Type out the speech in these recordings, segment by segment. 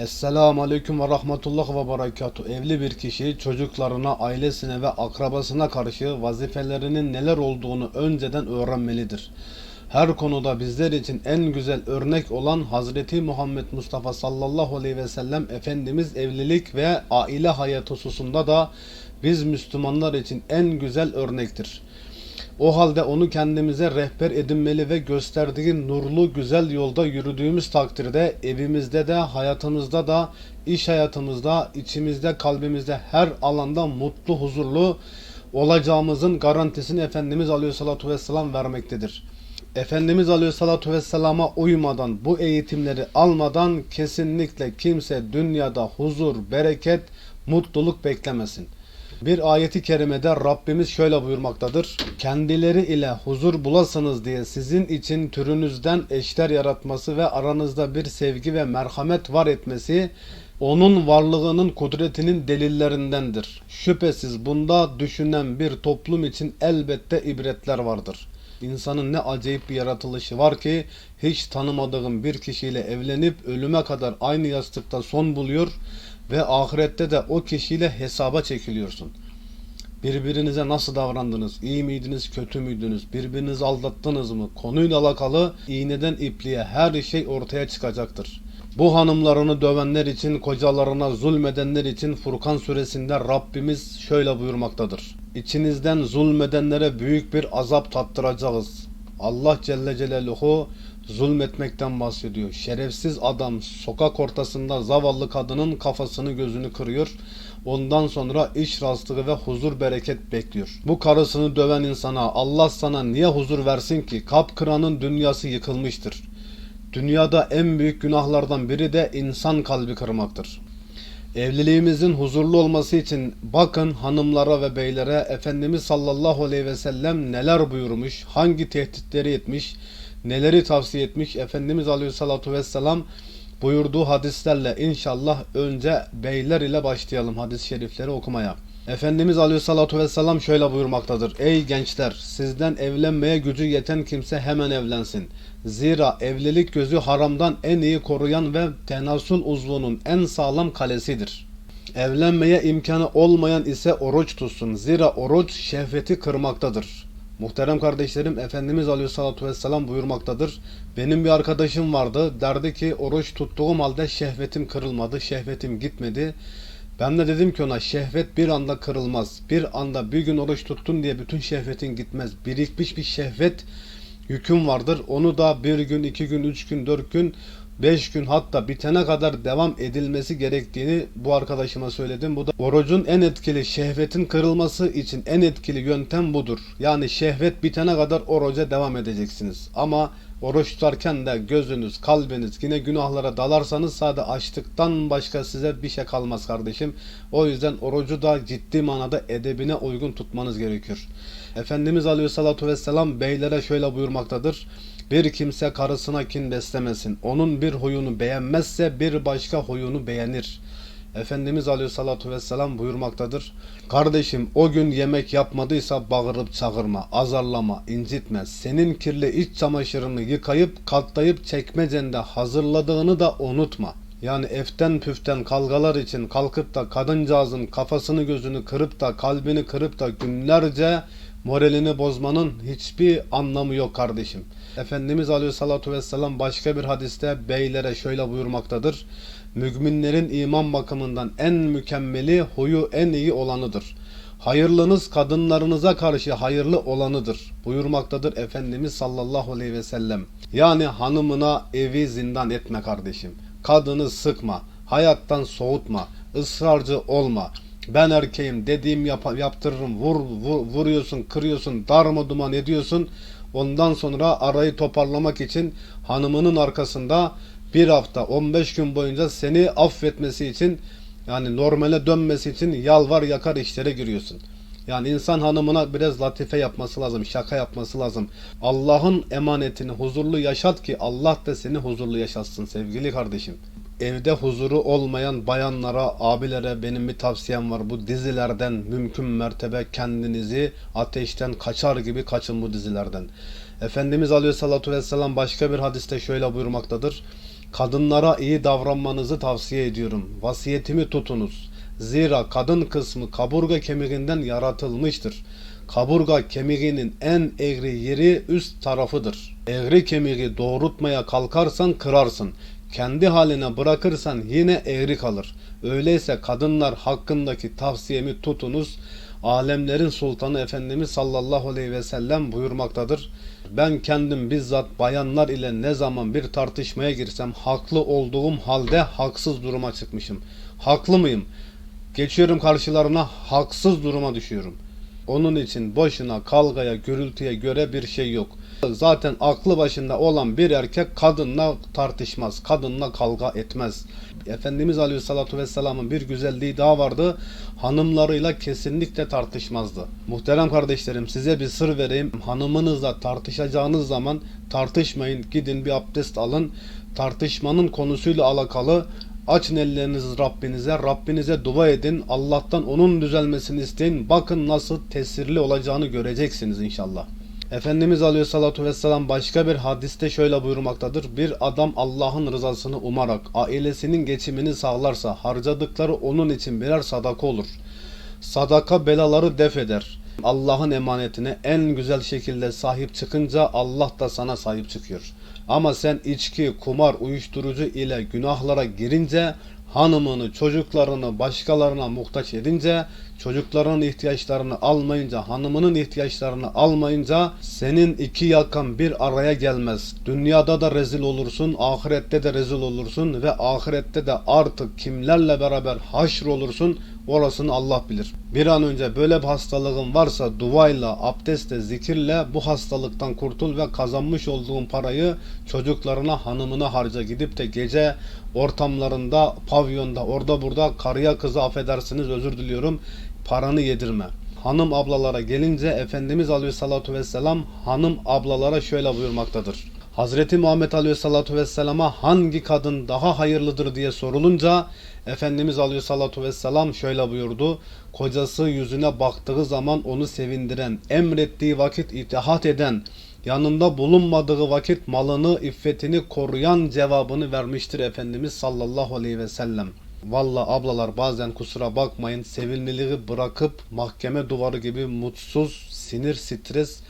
Esselamu Aleyküm ve Rahmetullah ve Berekatuhu. Evli bir kişi çocuklarına, ailesine ve akrabasına karşı vazifelerinin neler olduğunu önceden öğrenmelidir. Her konuda bizler için en güzel örnek olan Hazreti Muhammed Mustafa sallallahu aleyhi ve sellem Efendimiz evlilik ve aile hayatı hususunda da biz Müslümanlar için en güzel örnektir. O halde onu kendimize rehber edinmeli ve gösterdiği nurlu güzel yolda yürüdüğümüz takdirde evimizde de hayatımızda da iş hayatımızda içimizde kalbimizde her alanda mutlu huzurlu olacağımızın garantisini Efendimiz Aleyhisselatü Vesselam vermektedir. Efendimiz Aleyhisselatü Vesselam'a uymadan bu eğitimleri almadan kesinlikle kimse dünyada huzur, bereket, mutluluk beklemesin. Bir ayeti kerimede Rabbimiz şöyle buyurmaktadır. Kendileri ile huzur bulasınız diye sizin için türünüzden eşler yaratması ve aranızda bir sevgi ve merhamet var etmesi onun varlığının kudretinin delillerindendir. Şüphesiz bunda düşünen bir toplum için elbette ibretler vardır. İnsanın ne acayip bir yaratılışı var ki hiç tanımadığın bir kişiyle evlenip ölüme kadar aynı yastıkta son buluyor ve ahirette de o kişiyle hesaba çekiliyorsun. Birbirinize nasıl davrandınız? İyi miydiniz, kötü müydünüz? Birbirinizi aldattınız mı? Konuyla alakalı iğneden ipliğe her şey ortaya çıkacaktır. Bu hanımlarını dövenler için, kocalarına zulmedenler için Furkan suresinde Rabbimiz şöyle buyurmaktadır. İçinizden zulmedenlere büyük bir azap tattıracağız. Allah Celle Celaluhu zulmetmekten bahsediyor. Şerefsiz adam sokak ortasında zavallı kadının kafasını gözünü kırıyor. Ondan sonra iş rastlığı ve huzur bereket bekliyor. Bu karısını döven insana Allah sana niye huzur versin ki? Kapkıranın dünyası yıkılmıştır. Dünyada en büyük günahlardan biri de insan kalbi kırmaktır. Evliliğimizin huzurlu olması için bakın hanımlara ve beylere Efendimiz sallallahu aleyhi ve sellem neler buyurmuş, hangi tehditleri etmiş, neleri tavsiye etmiş Efendimiz aleyhissalatu vesselam buyurduğu hadislerle inşallah önce beyler ile başlayalım hadis-i şerifleri okumaya. Efendimiz aleyhissalatu vesselam şöyle buyurmaktadır. Ey gençler sizden evlenmeye gücü yeten kimse hemen evlensin. Zira evlilik gözü haramdan en iyi koruyan ve tenasul uzvunun en sağlam kalesidir. Evlenmeye imkanı olmayan ise oruç tutsun. Zira oruç şehveti kırmaktadır. Muhterem kardeşlerim Efendimiz Aleyhisselatü Vesselam buyurmaktadır. Benim bir arkadaşım vardı. Derdi ki oruç tuttuğum halde şehvetim kırılmadı, şehvetim gitmedi. Ben de dedim ki ona şehvet bir anda kırılmaz. Bir anda bir gün oruç tuttun diye bütün şehvetin gitmez. Birikmiş bir şehvet yüküm vardır. Onu da bir gün, iki gün, üç gün, dört gün, beş gün hatta bitene kadar devam edilmesi gerektiğini bu arkadaşıma söyledim. Bu da orucun en etkili şehvetin kırılması için en etkili yöntem budur. Yani şehvet bitene kadar oruca devam edeceksiniz. Ama oruç tutarken de gözünüz, kalbiniz yine günahlara dalarsanız sadece açlıktan başka size bir şey kalmaz kardeşim. O yüzden orucu da ciddi manada edebine uygun tutmanız gerekiyor. Efendimiz Aleyhisselatü Vesselam beylere şöyle buyurmaktadır. Bir kimse karısına kin beslemesin. Onun bir huyunu beğenmezse bir başka huyunu beğenir. Efendimiz Aleyhisselatü Vesselam buyurmaktadır. Kardeşim o gün yemek yapmadıysa bağırıp çağırma, azarlama, incitme. Senin kirli iç çamaşırını yıkayıp katlayıp çekmecende hazırladığını da unutma. Yani eften püften kavgalar için kalkıp da kadıncağızın kafasını gözünü kırıp da kalbini kırıp da günlerce moralini bozmanın hiçbir anlamı yok kardeşim. Efendimiz Aleyhisselatü Vesselam başka bir hadiste beylere şöyle buyurmaktadır. Müminlerin iman bakımından en mükemmeli huyu en iyi olanıdır. Hayırlınız kadınlarınıza karşı hayırlı olanıdır buyurmaktadır Efendimiz sallallahu aleyhi ve sellem. Yani hanımına evi zindan etme kardeşim. Kadını sıkma, hayattan soğutma, ısrarcı olma. Ben erkeğim dediğim yap yaptırırım vur, vur vuruyorsun kırıyorsun darma duman ediyorsun. Ondan sonra arayı toparlamak için hanımının arkasında bir hafta 15 gün boyunca seni affetmesi için yani normale dönmesi için yalvar yakar işlere giriyorsun. Yani insan hanımına biraz latife yapması lazım, şaka yapması lazım. Allah'ın emanetini huzurlu yaşat ki Allah da seni huzurlu yaşatsın sevgili kardeşim. Evde huzuru olmayan bayanlara, abilere benim bir tavsiyem var. Bu dizilerden mümkün mertebe kendinizi ateşten kaçar gibi kaçın bu dizilerden. Efendimiz Aleyhisselatü Vesselam başka bir hadiste şöyle buyurmaktadır. Kadınlara iyi davranmanızı tavsiye ediyorum. Vasiyetimi tutunuz. Zira kadın kısmı kaburga kemiğinden yaratılmıştır. Kaburga kemiğinin en eğri yeri üst tarafıdır. Eğri kemiği doğrultmaya kalkarsan kırarsın. Kendi haline bırakırsan yine eğri kalır. Öyleyse kadınlar hakkındaki tavsiyemi tutunuz. Alemlerin sultanı Efendimiz sallallahu aleyhi ve sellem buyurmaktadır. Ben kendim bizzat bayanlar ile ne zaman bir tartışmaya girsem haklı olduğum halde haksız duruma çıkmışım. Haklı mıyım? Geçiyorum karşılarına haksız duruma düşüyorum. Onun için boşuna kavgaya, gürültüye göre bir şey yok. Zaten aklı başında olan bir erkek kadınla tartışmaz, kadınla kavga etmez. Efendimiz Aleyhisselatü Vesselam'ın bir güzelliği daha vardı. Hanımlarıyla kesinlikle tartışmazdı. Muhterem kardeşlerim size bir sır vereyim. Hanımınızla tartışacağınız zaman tartışmayın. Gidin bir abdest alın. Tartışmanın konusuyla alakalı Açın ellerinizi Rabbinize, Rabbinize dua edin. Allah'tan onun düzelmesini isteyin. Bakın nasıl tesirli olacağını göreceksiniz inşallah. Efendimiz Aleyhisselatü Vesselam başka bir hadiste şöyle buyurmaktadır. Bir adam Allah'ın rızasını umarak ailesinin geçimini sağlarsa harcadıkları onun için birer sadaka olur. Sadaka belaları def eder. Allah'ın emanetine en güzel şekilde sahip çıkınca Allah da sana sahip çıkıyor. Ama sen içki, kumar, uyuşturucu ile günahlara girince hanımını, çocuklarını başkalarına muhtaç edince, çocukların ihtiyaçlarını almayınca, hanımının ihtiyaçlarını almayınca senin iki yakan bir araya gelmez. Dünyada da rezil olursun, ahirette de rezil olursun ve ahirette de artık kimlerle beraber haşr olursun orasını Allah bilir. Bir an önce böyle bir hastalığın varsa duayla, abdestle, zikirle bu hastalıktan kurtul ve kazanmış olduğun parayı çocuklarına, hanımına harca gidip de gece ortamlarında, pavyonda, orada burada karıya kızı affedersiniz özür diliyorum paranı yedirme. Hanım ablalara gelince Efendimiz Aleyhisselatü Vesselam hanım ablalara şöyle buyurmaktadır. Hazreti Muhammed Aleyhisselatü Vesselam'a hangi kadın daha hayırlıdır diye sorulunca Efendimiz Aleyhisselatü Vesselam şöyle buyurdu. Kocası yüzüne baktığı zaman onu sevindiren, emrettiği vakit itaat eden, yanında bulunmadığı vakit malını, iffetini koruyan cevabını vermiştir Efendimiz sallallahu aleyhi ve sellem. Valla ablalar bazen kusura bakmayın sevilmeliği bırakıp mahkeme duvarı gibi mutsuz, sinir, stres,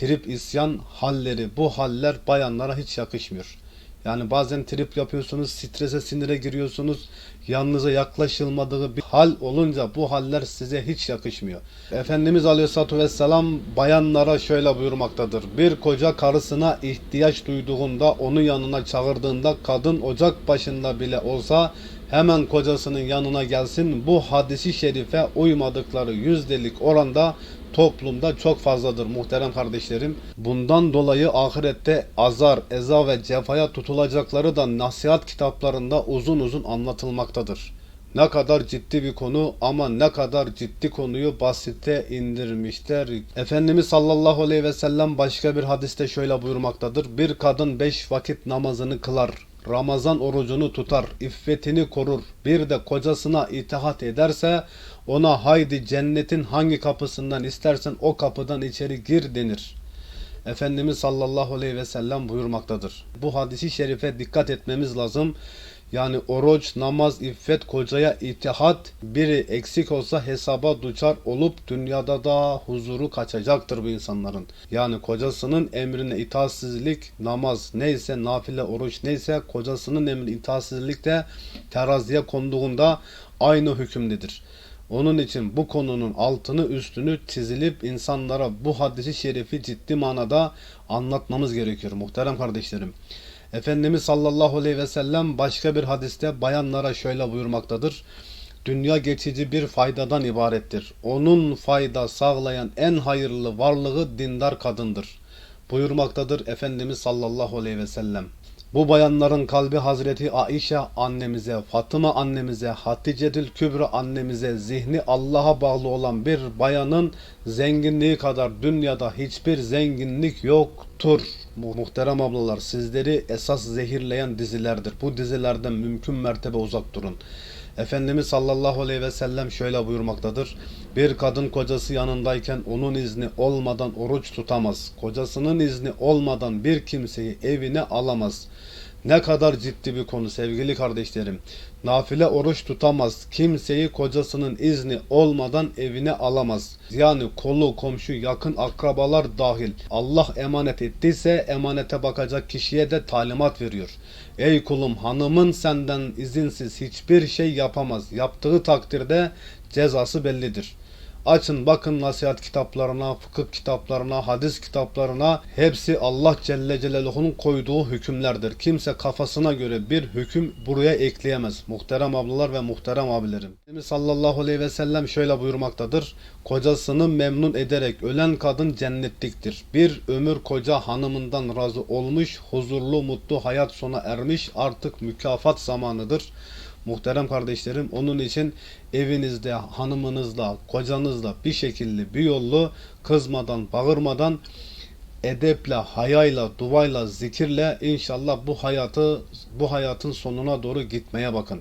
trip, isyan halleri bu haller bayanlara hiç yakışmıyor. Yani bazen trip yapıyorsunuz, strese, sinire giriyorsunuz. Yanınıza yaklaşılmadığı bir hal olunca bu haller size hiç yakışmıyor. Efendimiz Aleyhisselatü Vesselam bayanlara şöyle buyurmaktadır. Bir koca karısına ihtiyaç duyduğunda onu yanına çağırdığında kadın ocak başında bile olsa hemen kocasının yanına gelsin. Bu hadisi şerife uymadıkları yüzdelik oranda toplumda çok fazladır muhterem kardeşlerim. Bundan dolayı ahirette azar, eza ve cefaya tutulacakları da nasihat kitaplarında uzun uzun anlatılmaktadır. Ne kadar ciddi bir konu ama ne kadar ciddi konuyu basite indirmişler. Efendimiz sallallahu aleyhi ve sellem başka bir hadiste şöyle buyurmaktadır. Bir kadın beş vakit namazını kılar. Ramazan orucunu tutar, iffetini korur, bir de kocasına itaat ederse ona haydi cennetin hangi kapısından istersen o kapıdan içeri gir denir. Efendimiz sallallahu aleyhi ve sellem buyurmaktadır. Bu hadisi şerife dikkat etmemiz lazım. Yani oruç, namaz, iffet, kocaya itaat biri eksik olsa hesaba duçar olup dünyada da huzuru kaçacaktır bu insanların. Yani kocasının emrine itaatsizlik, namaz neyse, nafile oruç neyse kocasının emri itaatsizlik de teraziye konduğunda aynı hükümdedir. Onun için bu konunun altını üstünü çizilip insanlara bu hadisi şerifi ciddi manada anlatmamız gerekiyor muhterem kardeşlerim. Efendimiz sallallahu aleyhi ve sellem başka bir hadiste bayanlara şöyle buyurmaktadır. Dünya geçici bir faydadan ibarettir. Onun fayda sağlayan en hayırlı varlığı dindar kadındır. Buyurmaktadır Efendimiz sallallahu aleyhi ve sellem. Bu bayanların kalbi Hazreti Aişe annemize, Fatıma annemize, Haticetül Kübra annemize, zihni Allah'a bağlı olan bir bayanın zenginliği kadar dünyada hiçbir zenginlik yoktur. Mu- Muhterem ablalar sizleri esas zehirleyen dizilerdir. Bu dizilerden mümkün mertebe uzak durun. Efendimiz sallallahu aleyhi ve sellem şöyle buyurmaktadır. Bir kadın kocası yanındayken onun izni olmadan oruç tutamaz. Kocasının izni olmadan bir kimseyi evine alamaz. Ne kadar ciddi bir konu sevgili kardeşlerim. Nafile oruç tutamaz. Kimseyi kocasının izni olmadan evine alamaz. Yani kolu, komşu, yakın akrabalar dahil. Allah emanet ettiyse emanete bakacak kişiye de talimat veriyor. Ey kulum hanımın senden izinsiz hiçbir şey yapamaz. Yaptığı takdirde cezası bellidir. Açın bakın nasihat kitaplarına, fıkıh kitaplarına, hadis kitaplarına hepsi Allah Celle Celaluhu'nun koyduğu hükümlerdir. Kimse kafasına göre bir hüküm buraya ekleyemez. Muhterem ablalar ve muhterem abilerim. Efendimiz sallallahu aleyhi ve sellem şöyle buyurmaktadır. Kocasını memnun ederek ölen kadın cennetliktir. Bir ömür koca hanımından razı olmuş, huzurlu, mutlu hayat sona ermiş, artık mükafat zamanıdır. Muhterem kardeşlerim onun için evinizde hanımınızla, kocanızla bir şekilde bir yollu kızmadan, bağırmadan edeple, hayayla, duayla, zikirle inşallah bu hayatı bu hayatın sonuna doğru gitmeye bakın.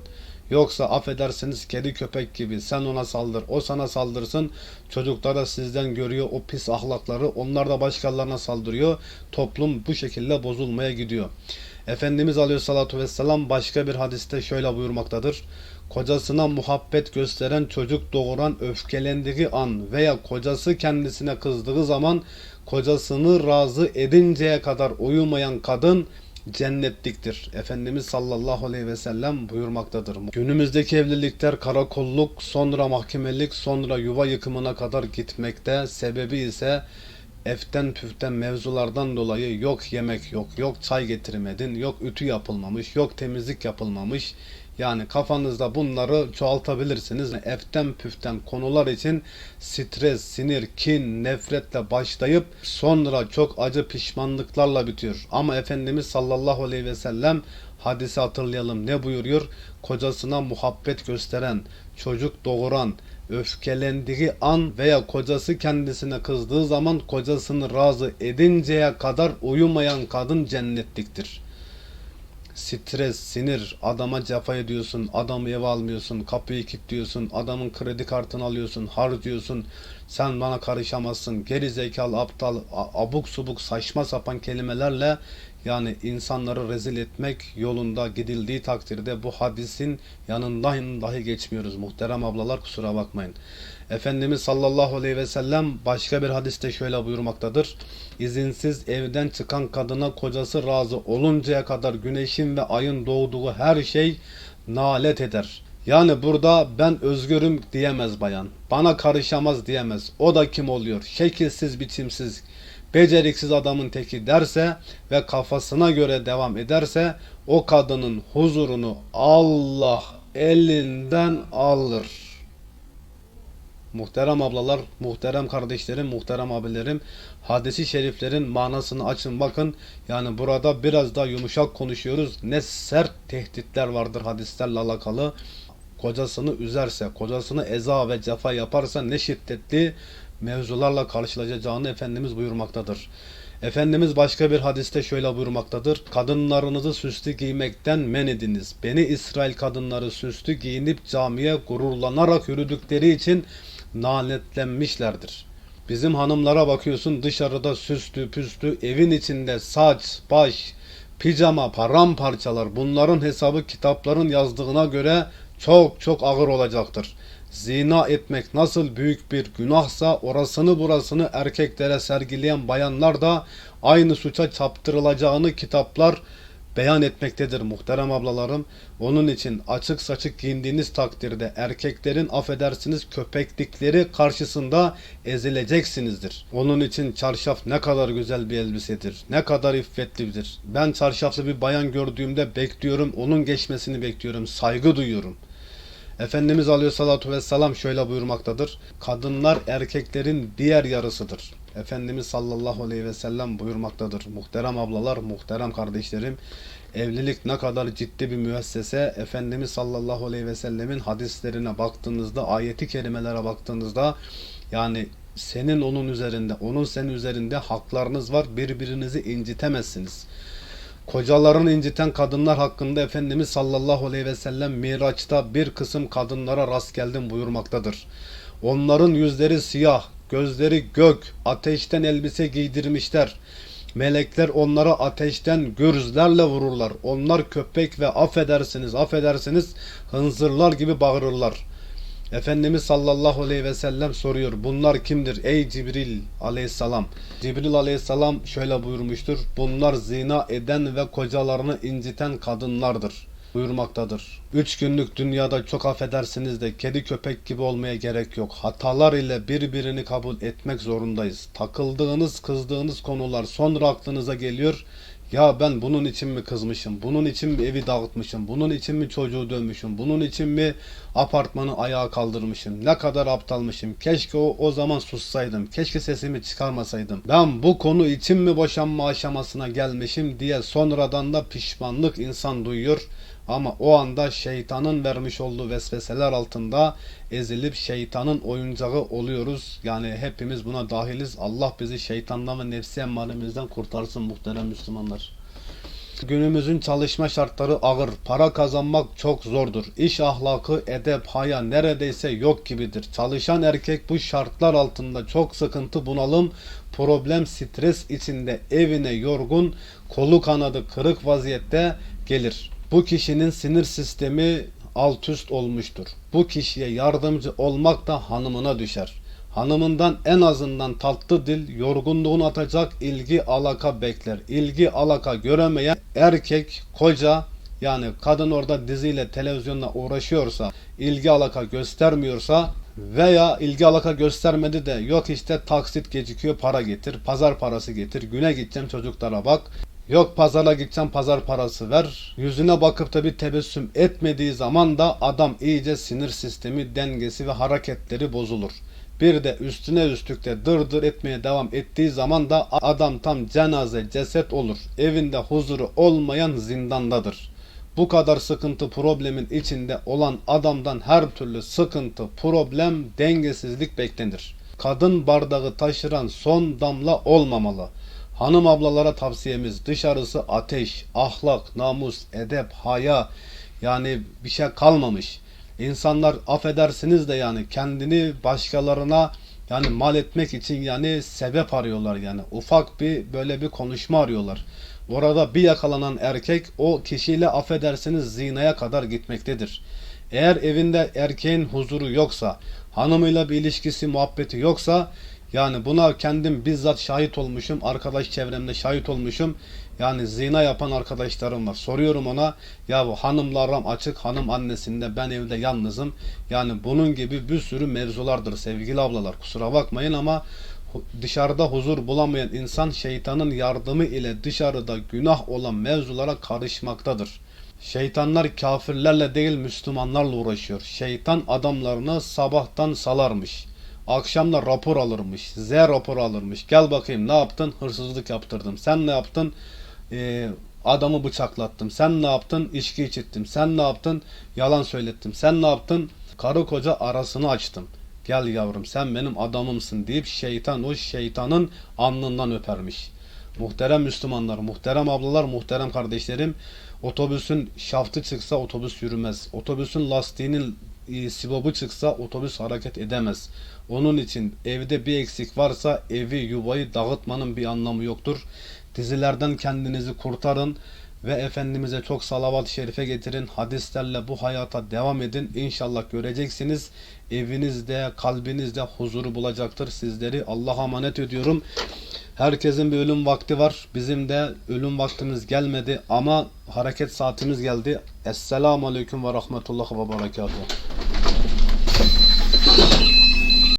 Yoksa affedersiniz kedi köpek gibi sen ona saldır, o sana saldırsın. Çocuklar da sizden görüyor o pis ahlakları, onlar da başkalarına saldırıyor. Toplum bu şekilde bozulmaya gidiyor. Efendimiz Aleyhisselatü Vesselam başka bir hadiste şöyle buyurmaktadır. Kocasına muhabbet gösteren çocuk doğuran öfkelendiği an veya kocası kendisine kızdığı zaman kocasını razı edinceye kadar uyumayan kadın cennetliktir. Efendimiz sallallahu aleyhi ve sellem buyurmaktadır. Günümüzdeki evlilikler karakolluk, sonra mahkemelik, sonra yuva yıkımına kadar gitmekte. Sebebi ise eften püften mevzulardan dolayı yok yemek yok, yok çay getirmedin, yok ütü yapılmamış, yok temizlik yapılmamış. Yani kafanızda bunları çoğaltabilirsiniz. Eften püften konular için stres, sinir, kin, nefretle başlayıp sonra çok acı pişmanlıklarla bitiyor. Ama Efendimiz sallallahu aleyhi ve sellem hadisi hatırlayalım ne buyuruyor? Kocasına muhabbet gösteren, çocuk doğuran, öfkelendiği an veya kocası kendisine kızdığı zaman kocasını razı edinceye kadar uyumayan kadın cennetliktir. Stres, sinir, adama cefa ediyorsun, adamı eve almıyorsun, kapıyı kilitliyorsun, adamın kredi kartını alıyorsun, harcıyorsun, sen bana karışamazsın, geri zekalı, aptal, abuk subuk, saçma sapan kelimelerle yani insanları rezil etmek yolunda gidildiği takdirde bu hadisin yanından dahi geçmiyoruz. Muhterem ablalar kusura bakmayın. Efendimiz sallallahu aleyhi ve sellem başka bir hadiste şöyle buyurmaktadır. İzinsiz evden çıkan kadına kocası razı oluncaya kadar güneşin ve ayın doğduğu her şey nalet eder. Yani burada ben özgürüm diyemez bayan. Bana karışamaz diyemez. O da kim oluyor? Şekilsiz, biçimsiz, beceriksiz adamın teki derse ve kafasına göre devam ederse o kadının huzurunu Allah elinden alır. Muhterem ablalar, muhterem kardeşlerim, muhterem abilerim, hadisi şeriflerin manasını açın bakın. Yani burada biraz daha yumuşak konuşuyoruz. Ne sert tehditler vardır hadislerle alakalı. Kocasını üzerse, kocasını eza ve cefa yaparsa ne şiddetli mevzularla karşılaşacağını Efendimiz buyurmaktadır. Efendimiz başka bir hadiste şöyle buyurmaktadır. Kadınlarınızı süslü giymekten men ediniz. Beni İsrail kadınları süslü giyinip camiye gururlanarak yürüdükleri için lanetlenmişlerdir. Bizim hanımlara bakıyorsun dışarıda süslü püslü evin içinde saç, baş, pijama, paramparçalar bunların hesabı kitapların yazdığına göre çok çok ağır olacaktır. Zina etmek nasıl büyük bir günahsa orasını burasını erkeklere sergileyen bayanlar da aynı suça çaptırılacağını kitaplar beyan etmektedir muhterem ablalarım. Onun için açık saçık giyindiğiniz takdirde erkeklerin affedersiniz köpeklikleri karşısında ezileceksinizdir. Onun için çarşaf ne kadar güzel bir elbisedir. Ne kadar iffetlidir. Ben çarşaflı bir bayan gördüğümde bekliyorum. Onun geçmesini bekliyorum. Saygı duyuyorum. Efendimiz Aleyhisselatü Vesselam şöyle buyurmaktadır. Kadınlar erkeklerin diğer yarısıdır. Efendimiz sallallahu aleyhi ve sellem buyurmaktadır. Muhterem ablalar, muhterem kardeşlerim. Evlilik ne kadar ciddi bir müessese. Efendimiz sallallahu aleyhi ve sellemin hadislerine baktığınızda, ayeti kerimelere baktığınızda yani senin onun üzerinde, onun senin üzerinde haklarınız var. Birbirinizi incitemezsiniz. Kocalarını inciten kadınlar hakkında Efendimiz sallallahu aleyhi ve sellem Miraç'ta bir kısım kadınlara rast geldim buyurmaktadır. Onların yüzleri siyah, gözleri gök, ateşten elbise giydirmişler. Melekler onlara ateşten gürzlerle vururlar. Onlar köpek ve affedersiniz, affedersiniz hınzırlar gibi bağırırlar. Efendimiz sallallahu aleyhi ve sellem soruyor. Bunlar kimdir ey Cibril aleyhisselam? Cibril aleyhisselam şöyle buyurmuştur. Bunlar zina eden ve kocalarını inciten kadınlardır buyurmaktadır. Üç günlük dünyada çok affedersiniz de kedi köpek gibi olmaya gerek yok. Hatalar ile birbirini kabul etmek zorundayız. Takıldığınız, kızdığınız konular sonra aklınıza geliyor. Ya ben bunun için mi kızmışım? Bunun için mi evi dağıtmışım? Bunun için mi çocuğu dövmüşüm? Bunun için mi apartmanı ayağa kaldırmışım? Ne kadar aptalmışım? Keşke o, o zaman sussaydım. Keşke sesimi çıkarmasaydım. Ben bu konu için mi boşanma aşamasına gelmişim diye sonradan da pişmanlık insan duyuyor. Ama o anda şeytanın vermiş olduğu vesveseler altında ezilip şeytanın oyuncağı oluyoruz. Yani hepimiz buna dahiliz. Allah bizi şeytandan ve nefsi emmaremizden kurtarsın muhterem Müslümanlar. Günümüzün çalışma şartları ağır. Para kazanmak çok zordur. İş ahlakı, edep, haya neredeyse yok gibidir. Çalışan erkek bu şartlar altında çok sıkıntı, bunalım, problem, stres içinde evine yorgun, kolu kanadı kırık vaziyette gelir. Bu kişinin sinir sistemi alt üst olmuştur. Bu kişiye yardımcı olmak da hanımına düşer. Hanımından en azından tatlı dil, yorgunluğunu atacak ilgi alaka bekler. İlgi alaka göremeyen erkek, koca yani kadın orada diziyle televizyonla uğraşıyorsa, ilgi alaka göstermiyorsa veya ilgi alaka göstermedi de yok işte taksit gecikiyor para getir, pazar parası getir, güne gideceğim çocuklara bak. Yok pazara gideceğim pazar parası ver. Yüzüne bakıp da bir tebessüm etmediği zaman da adam iyice sinir sistemi, dengesi ve hareketleri bozulur. Bir de üstüne üstlükte dırdır etmeye devam ettiği zaman da adam tam cenaze ceset olur. Evinde huzuru olmayan zindandadır. Bu kadar sıkıntı problemin içinde olan adamdan her türlü sıkıntı, problem, dengesizlik beklenir. Kadın bardağı taşıran son damla olmamalı. Hanım ablalara tavsiyemiz dışarısı ateş, ahlak, namus, edep, haya yani bir şey kalmamış. İnsanlar affedersiniz de yani kendini başkalarına yani mal etmek için yani sebep arıyorlar yani. Ufak bir böyle bir konuşma arıyorlar. Orada bir yakalanan erkek o kişiyle affedersiniz zinaya kadar gitmektedir. Eğer evinde erkeğin huzuru yoksa, hanımıyla bir ilişkisi, muhabbeti yoksa yani buna kendim bizzat şahit olmuşum. Arkadaş çevremde şahit olmuşum. Yani zina yapan arkadaşlarım var. Soruyorum ona ya bu hanımlarım açık hanım annesinde ben evde yalnızım. Yani bunun gibi bir sürü mevzulardır sevgili ablalar. Kusura bakmayın ama dışarıda huzur bulamayan insan şeytanın yardımı ile dışarıda günah olan mevzulara karışmaktadır. Şeytanlar kafirlerle değil Müslümanlarla uğraşıyor. Şeytan adamlarını sabahtan salarmış. Akşamda rapor alırmış. Z rapor alırmış. Gel bakayım ne yaptın? Hırsızlık yaptırdım. Sen ne yaptın? Ee, adamı bıçaklattım. Sen ne yaptın? İçki içittim. Sen ne yaptın? Yalan söylettim. Sen ne yaptın? Karı koca arasını açtım. Gel yavrum sen benim adamımsın deyip şeytan o şeytanın alnından öpermiş. Muhterem Müslümanlar, muhterem ablalar, muhterem kardeşlerim, otobüsün şaftı çıksa otobüs yürümez. Otobüsün lastiğinin e, çıksa otobüs hareket edemez. Onun için evde bir eksik varsa evi yuvayı dağıtmanın bir anlamı yoktur. Dizilerden kendinizi kurtarın ve Efendimiz'e çok salavat-ı şerife getirin. Hadislerle bu hayata devam edin. İnşallah göreceksiniz. Evinizde, kalbinizde huzuru bulacaktır. Sizleri Allah'a emanet ediyorum. Herkesin bir ölüm vakti var. Bizim de ölüm vaktimiz gelmedi ama hareket saatimiz geldi. Esselamu Aleyküm ve Rahmetullah ve Berekatuhu. Thank you.